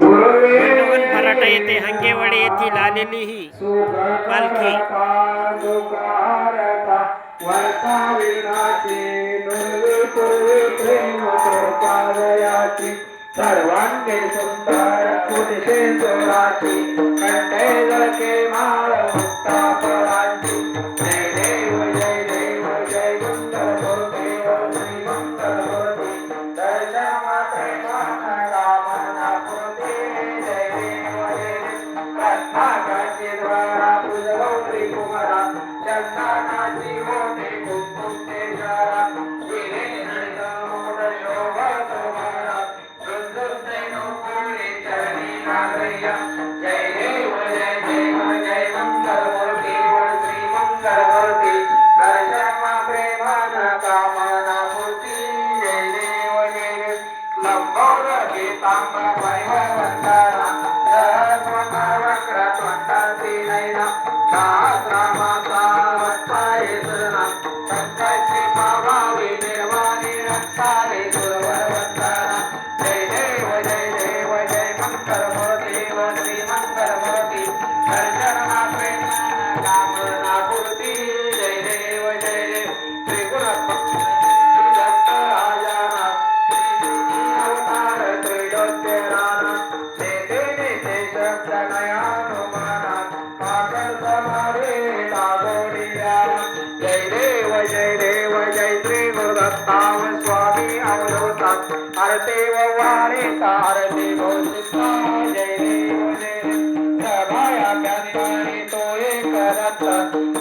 गुरुवन भराटा येथे हंगेवाडी येथील आलेली ही पालखी. सर्वांनी सुंदर पुरुषे चोराची Maria.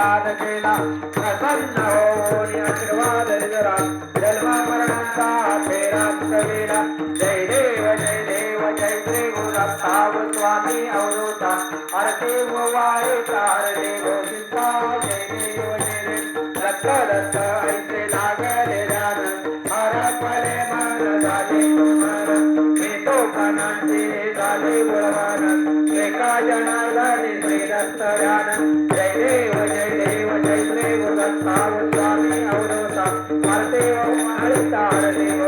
आशीर्वाद केला. प्रसन्न होऊन आशीर्वाद जरा. मरणाचा फेरा कविला जय देव जय देव जय श्री गुरुदत्ताव स्वामी अवरोधा अर्थे वाळे कारणे देव जय देव जय देव. ऐसे मन झाले कुमार मी तो झाले एका जनाला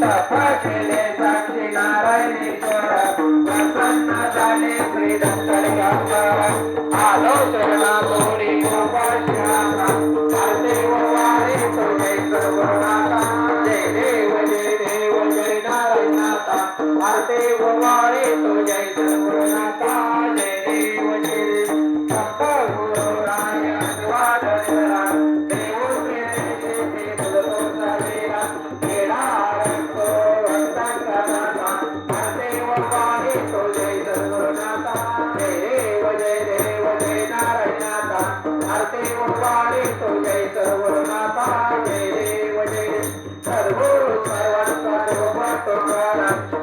तपासले साक्षी नारायणेश्वर प्रसन्न झाले श्री दत्तडगावकर आलो शरणालो सर्व करा